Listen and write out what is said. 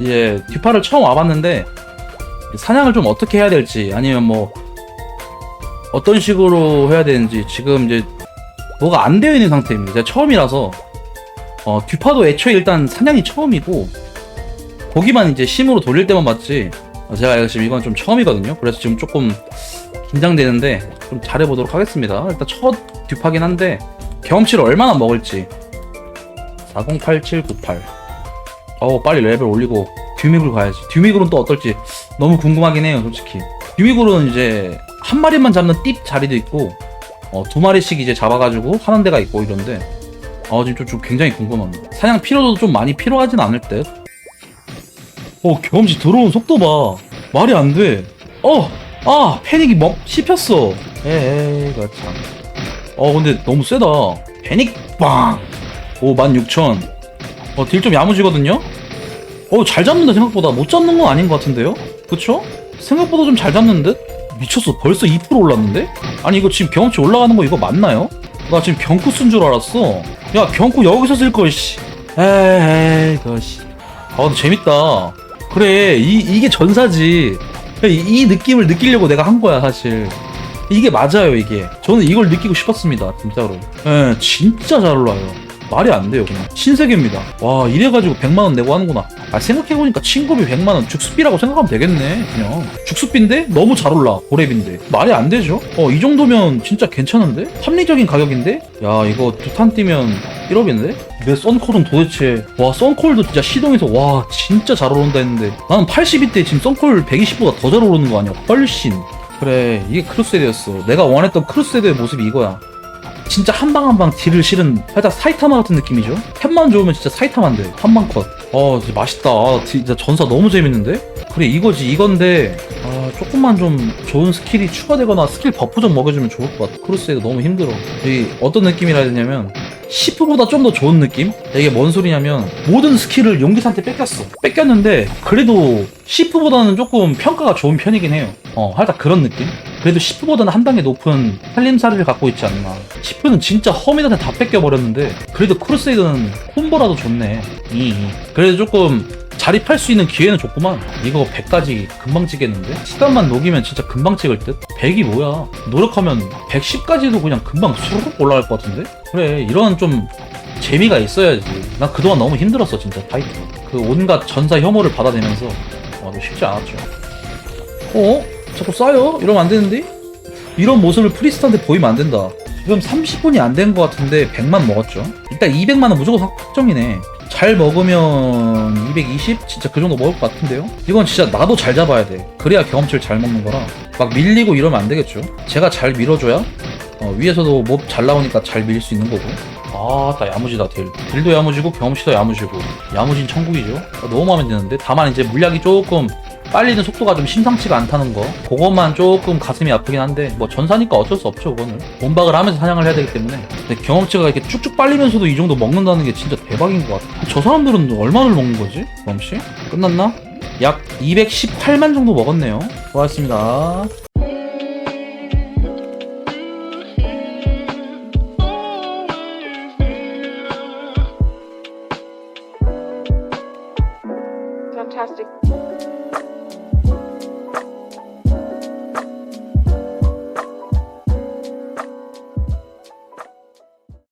이제 듀파를 처음 와봤는데 사냥을 좀 어떻게 해야 될지 아니면 뭐 어떤 식으로 해야 되는지 지금 이제 뭐가 안 되어 있는 상태입니다. 제가 처음이라서 어, 듀파도 애초에 일단 사냥이 처음이고 보기만 이제 심으로 돌릴 때만 봤지 어, 제가 지금 이건 좀 처음이거든요. 그래서 지금 조금 긴장되는데 좀 잘해보도록 하겠습니다. 일단 첫 듀파긴 한데 경험치를 얼마나 먹을지 408798 어우 빨리 레벨 올리고 듀미굴 가야지 듀미굴은 또 어떨지 너무 궁금하긴 해요 솔직히 듀미굴은 이제 한 마리만 잡는 띠 자리도 있고 어, 두 마리씩 이제 잡아가지고 하는 데가 있고 이런데 어 지금 좀, 좀 굉장히 궁금합니다 사냥 필요도 좀 많이 필요하진 않을 듯 어, 경험치 들어온 속도 봐. 말이 안 돼. 어, 아, 패닉이 막 씹혔어. 에이, 그 참. 어, 근데 너무 세다. 패닉 빵. 오, 16,000. 어, 딜 좀 야무지거든요? 어, 잘 잡는다, 생각보다. 못 잡는 건 아닌 것 같은데요? 그쵸? 생각보다 좀 잘 잡는 듯? 미쳤어. 벌써 2% 올랐는데? 아니, 이거 지금 경험치 올라가는 거 이거 맞나요? 나 지금 경쿠 쓴줄 알았어. 야, 경쿠 여기서 쓸걸, 씨. 에이, 그, 씨. 아, 근데 재밌다. 그래, 이, 이게 전사지. 이, 이 느낌을 느끼려고 내가 한 거야, 사실. 이게 맞아요, 이게. 저는 이걸 느끼고 싶었습니다, 진짜로. 예, 진짜 잘 올라요. 말이 안 돼요, 그냥. 신세계입니다. 와, 이래가지고 100만원 내고 하는구나. 아, 생각해보니까 친구비 100만원 죽수비라고 생각하면 되겠네, 그냥. 죽수비인데? 너무 잘 올라, 고렙인데. 말이 안 되죠? 어, 이 정도면 진짜 괜찮은데? 합리적인 가격인데? 야, 이거 두 탄 뛰면 1업인데? 내 썬콜은 도대체, 와, 썬콜도 진짜 시동에서, 와, 진짜 잘 오른다 했는데. 나는 82대 지금 썬콜 120보다 더 잘 오르는 거 아니야? 훨씬. 그래, 이게 크루세이드였어. 내가 원했던 크루세이드의 모습이 이거야. 진짜 한 방 한 방 딜을 실은 살짝 사이타마 같은 느낌이죠? 템만 좋으면 진짜 사이타마인데 한 방 컷. 어 진짜 맛있다. 아, 진짜 전사 너무 재밌는데? 그래 이거지 이건데 아 조금만 좀 좋은 스킬이 추가되거나 스킬 버프 좀 먹여주면 좋을 것 같아. 크루세이드 너무 힘들어. 이 어떤 느낌이라 해야 되냐면 시프보다 좀 더 좋은 느낌? 이게 뭔 소리냐면 모든 스킬을 용기사한테 뺏겼어. 뺏겼는데 그래도 시프보다는 조금 평가가 좋은 편이긴 해요. 어, 살짝 그런 느낌? 그래도 시프보다는 한 단계 높은 살림살이를 갖고 있지 않나. 시프는 진짜 허민한테 다 뺏겨버렸는데 그래도 크루세이드는 콤보라도 좋네. 이. 그래도 조금 자립할 수 있는 기회는 줬구만. 이거 100까지 금방 찍겠는데? 시간만 녹이면 진짜 금방 찍을 듯? 100이 뭐야? 노력하면 110까지도 그냥 금방 수룩 올라갈 것 같은데? 그래, 이런 좀 재미가 있어야지. 난 그동안 너무 힘들었어, 진짜, 파이터. 그 온갖 전사 혐오를 받아내면서. 아, 너 쉽지 않았죠. 어? 자꾸 싸요? 이러면 안 되는데? 이런 모습을 프리스트한테 보이면 안 된다. 지금 30분이 안 된 것 같은데 100만 먹었죠. 일단 200만은 무조건 확정이네. 잘 먹으면 220? 진짜 그 정도 먹을 것 같은데요? 이건 진짜 나도 잘 잡아야 돼. 그래야 경험치를 잘 먹는 거라. 막 밀리고 이러면 안 되겠죠. 제가 잘 밀어줘야 어, 위에서도 몹 잘 나오니까 잘밀수 있는 거고. 아, 나 야무지다, 딜. 딜도 야무지고, 경험치도 야무지고. 야무진 천국이죠. 아, 너무 마음에 드는데? 다만 이제 물약이 조금 빨리는 속도가 좀 심상치가 않다는 거. 그것만 조금 가슴이 아프긴 한데, 뭐 전사니까 어쩔 수 없죠, 그거는. 몸박을 하면서 사냥을 해야 되기 때문에. 근데 경험치가 이렇게 쭉쭉 빨리면서도 이 정도 먹는다는 게 진짜 대박인 것 같아. 저 사람들은 얼마를 먹는 거지? 경험치? 끝났나? 약 218만 정도 먹었네요. 고맙습니다.